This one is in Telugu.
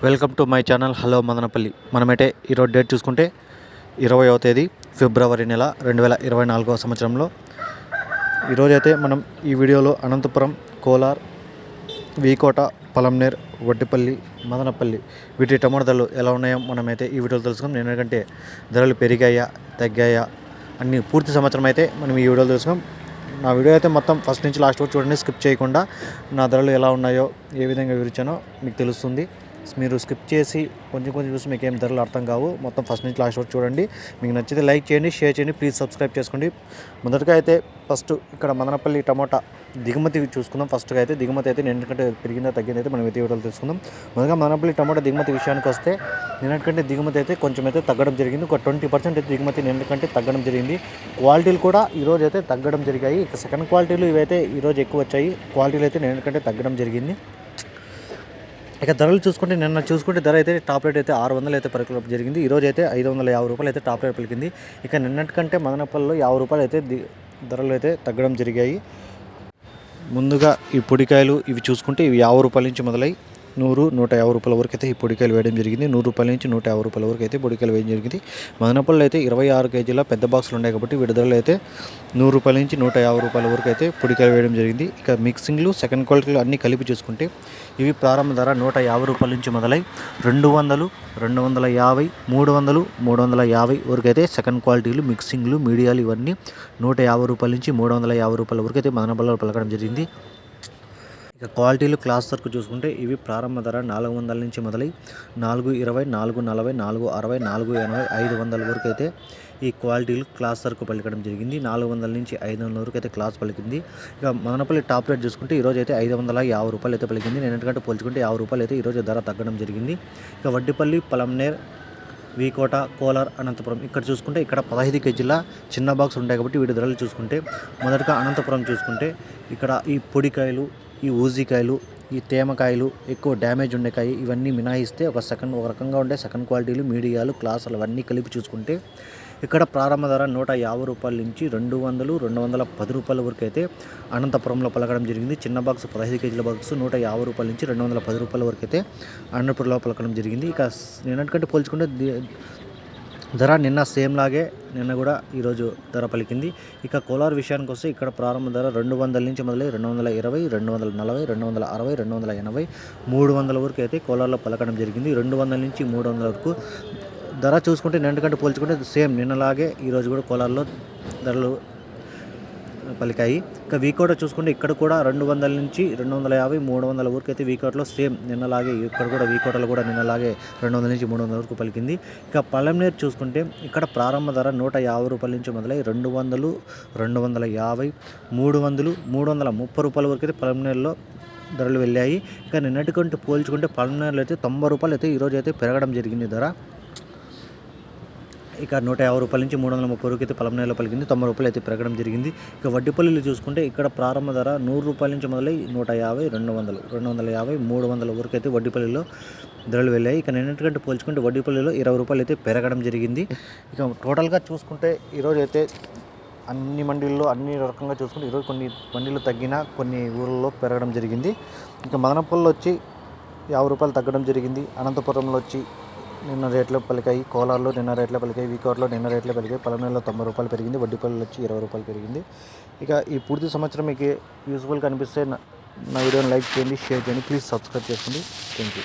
Welcome to my channel. Hello Madanapalle. మనమైతే ఈరోజు డేట్ చూసుకుంటే ఇరవయవ తేదీ ఫిబ్రవరి నెల రెండు వేల ఇరవై నాలుగవ సంవత్సరంలో. ఈరోజైతే మనం ఈ వీడియోలో అనంతపురం కోలార్ వీకోట పలంనేర్ వడ్డిపల్లి మదనపల్లి వీటి టమాటా ధరలు ఎలా ఉన్నాయో మనమైతే ఈ వీడియోలో తెలుసుకుందాం. ఎందుకంటే ధరలు పెరిగాయా తగ్గాయా అన్ని పూర్తి సంవత్సరం అయితే మనం ఈ వీడియోలో తెలుసుకుందాం. నా వీడియో అయితే మొత్తం ఫస్ట్ నుంచి లాస్ట్ వరకు చూడండి. స్కిప్ చేయకుండా నా ధరలు ఎలా ఉన్నాయో ఏ విధంగా వివరించానో మీకు తెలుస్తుంది. మీరు స్కిప్ చేసి కొంచెం కొంచెం చూసి మీకు ఏం ధరలు అర్థం కావు మొత్తం ఫస్ట్ నుంచి లాస్ట్ వరకు చూడండి. మీకు నచ్చితే లైక్ చేయండి షేర్ చేయండి ప్లీజ్ సబ్స్క్రైబ్ చేసుకోండి. మొదటగా అయితే ఫస్ట్ ఇక్కడ మదనపల్లి టమోటా దిగుమతి చూసుకుందాం. ఫస్ట్గా అయితే దిగుమతి అయితే నిన్నటికంటే పెరిగిందా తగ్గింది అయితే మనం అయితే వీడియోలు తెలుసుకుందాం. మొదటగా మదనపల్లి టమోటా దిగుమతి విషయానికి వస్తే నిన్నటికంటే దిగుమతి అయితే కొంచెం అయితే తగ్గడం జరిగింది. ఒక ట్వంటీ పర్సెంట్ అయితే దిగుమతి నిన్నటికంటే తగ్గడం జరిగింది. క్వాలిటీలు కూడా ఈరోజు అయితే తగ్గడం జరిగాయి. ఇక సెకండ్ క్వాలిటీలు ఇవైతే ఈరోజు ఎక్కువ వచ్చాయి. క్వాలిటీలు అయితే నిన్నటికంటే తగ్గడం జరిగింది. ఇక ధరలు చూసుకుంటే నిన్న చూసుకుంటే ధర అయితే టాప్ రేట్ అయితే ఆరు వందలు అయితే పలకడం జరిగింది. ఈరోజు అయితే ఐదు వందల యాభై రూపాయలు అయితే టాప్ రేట్ పలికింది. ఇక నిన్నటికంటే మదనపల్లిలో యాభై రూపాయలు అయితే ధరలు అయితే తగ్గడం జరిగాయి. ముందుగా ఈ పొడికాయలు ఇవి చూసుకుంటే ఇవి యాభై రూపాయల నుంచి మొదలై నూరు నూట యాభై రూపాయల వరకు అయితే ఈ పొడికాయలు వేయడం జరిగింది. నూరు రూపాయల నుంచి నూట యాభై రూపాయల వరకు అయితే పొడికాయలు వేయడం జరిగింది. మదనపల్లిలో అయితే ఇరవై ఆరు కేజీల పెద్ద బాక్సులు ఉన్నాయి కాబట్టి విడుదలలో అయితే నూరు రూపాయల నుంచి నూట యాభై రూపాయల వరకు అయితే పొడికాయలు వేయడం జరిగింది. ఇక మిక్సింగ్లు సెకండ్ క్వాలిటీలు అన్నీ కలిపి చూసుకుంటే ఇవి ప్రారంభ ధర నూట యాభై రూపాయల నుంచి మొదలై రెండు వందలు రెండు వందల యాభై మూడు వందలు మూడు వందల యాభై వరకు అయితే సెకండ్ క్వాలిటీలు మిక్సింగ్లు మీడియాలు ఇవన్నీ నూట యాభై రూపాయల నుంచి మూడు వందల యాభై రూపాయల వరకు అయితే మదనపల్లిలో పలకడం జరిగింది. ఇక క్వాలిటీలు క్లాస్ వరకు చూసుకుంటే ఇవి ప్రారంభ ధర నాలుగు వందల నుంచి మొదలై నాలుగు ఇరవై నాలుగు నలభై నాలుగు అరవై నాలుగు ఎనభై ఐదు వందల వరకు అయితే ఈ క్వాలిటీలు క్లాస్ వరకు పలికడం జరిగింది. నాలుగు వందల నుంచి ఐదు వందల వరకు అయితే క్లాస్ పలికింది. ఇక మనపల్లి టాప్ రేట్ చూసుకుంటే ఈరోజు అయితే ఐదు వందల యాభై రూపాయలు అయితే పలికింది. నేను ఎందుకంటే పోల్చుకుంటే యాభై రూపాయలు అయితే ఈరోజు ధర తగ్గడం జరిగింది. ఇక వడ్డిపల్లి పలంనేర్ వీకోట కోలార్ అనంతపురం ఇక్కడ చూసుకుంటే ఇక్కడ పదహైదు కేజీల చిన్న బాక్స్ ఉంటాయి కాబట్టి వీటి ధరలు చూసుకుంటే మొదటగా అనంతపురం చూసుకుంటే ఇక్కడ ఈ పొడికాయలు ఈ ఊజికాయలు ఈ తేమకాయలు ఎక్కువ డ్యామేజ్ ఉండే కాయ ఇవన్నీ మినహాయిస్తే ఒక సెకండ్ ఒక రకంగా ఉండే సెకండ్ క్వాలిటీలు మీడియాలు క్లాసులు అవన్నీ కలిపి చూసుకుంటే ఇక్కడ ప్రారంభ ధర నూట యాభై రూపాయల నుంచి రెండు వందలు రెండు వందల పది రూపాయల వరకు అయితే అనంతపురంలో పలకడం జరిగింది. చిన్న బాక్స్ పదహైదు కేజీల బాక్స్ నూట యాభై రూపాయల నుంచి రెండు వందల పది రూపాయల వరకు అయితే అనంతపురంలో పలకడం జరిగింది. ఇక నేనంటే పోల్చుకుంటే ధర నిన్న సేమ్ లాగే నిన్న కూడా ఈరోజు ధర పలికింది. ఇక కోలార్ విషయానికి వస్తే ఇక్కడ ప్రారంభ ధర రెండు వందల నుంచి మొదలై రెండు వందల ఇరవై రెండు వందల నలభై రెండు వందల అరవై రెండు వందల ఎనభై మూడు వందల వరకు అయితే కోలార్లో పలకడం జరిగింది. రెండు వందల నుంచి మూడు వందల వరకు ధర చూసుకుంటే నిన్నటికంటే పోల్చుకుంటే సేమ్. నిన్నలాగే ఈరోజు కూడా కోలార్లో ధరలు పలికాయి. ఇక వీకౌట్ చూసుకుంటే ఇక్కడ కూడా రెండు వందల నుంచి రెండు వందల యాభై మూడు వందల వరకు అయితే వీకోటలో సేమ్ నిన్నలాగే ఇక్కడ కూడా వీకౌట్లో కూడా నిన్నలాగే రెండు వందల నుంచి మూడు వందల వరకు పలికింది. ఇక పళ్ళంనేరు చూసుకుంటే ఇక్కడ ప్రారంభ ధర నూట యాభై రూపాయల నుంచి మొదలై రెండు వందలు రెండు వందల యాభై మూడు వందలు మూడు వందల ముప్పై రూపాయల వరకు అయితే పళ్ళంనేరులో ధరలు వెళ్ళాయి. ఇక నిన్నటికంటే పోల్చుకుంటే పళ్ళంనేరులో అయితే తొంభై రూపాయలు అయితే ఈరోజు అయితే పెరగడం జరిగింది ధర. ఇక నూట యాభై రూపాయల నుంచి మూడు వందల ముప్పై రూపాయలు అయితే పలమనేలో పలికింది. తొంభై రూపాయలు అయితే పెరగడం జరిగింది. ఇక వడ్డీపల్లిలో చూసుకుంటే ఇక్కడ ప్రారంభ ధర నూరు రూపాయల నుంచి మొదలై నూట యాభై రెండు వందలు రెండు వందల యాభై మూడు వందల వరకు అయితే వడ్డీపల్లిలో ధరలు వెళ్ళాయి. ఇక నిన్నటికంటే పోల్చుకుంటే వడ్డీపల్లిలో ఇరవై రూపాయలు అయితే పెరగడం జరిగింది. ఇక టోటల్గా చూసుకుంటే ఈరోజు అయితే అన్ని మండీల్లో అన్ని రకంగా చూసుకుంటే ఈరోజు కొన్ని మండీలు తగ్గిన కొన్ని ఊళ్ళలో పెరగడం జరిగింది. ఇంకా మదనపల్లిలో వచ్చి యాభై రూపాయలు తగ్గడం జరిగింది. అనంతపురంలో వచ్చి నిన్న రేట్లో పలికాయి కోలార్లో నిన్న రేట్లో పలికాయి వీకోర్లో నిన్న రేట్లో పలికాయి. పలమనేలో తొంభై రూపాయలు పెరిగింది వడ్డీపల్లిలో వచ్చి ఇరవై రూపాయలు పెరిగింది. ఇక ఈ పూర్తి సంవత్సరం మీకు యూస్ఫుల్గా కనిపిస్తే నా నా వీడియోని లైక్ చేయండి షేర్ చేయండి. ప్లీజ్ సబ్స్క్రైబ్ చేసుకోండి. Thank you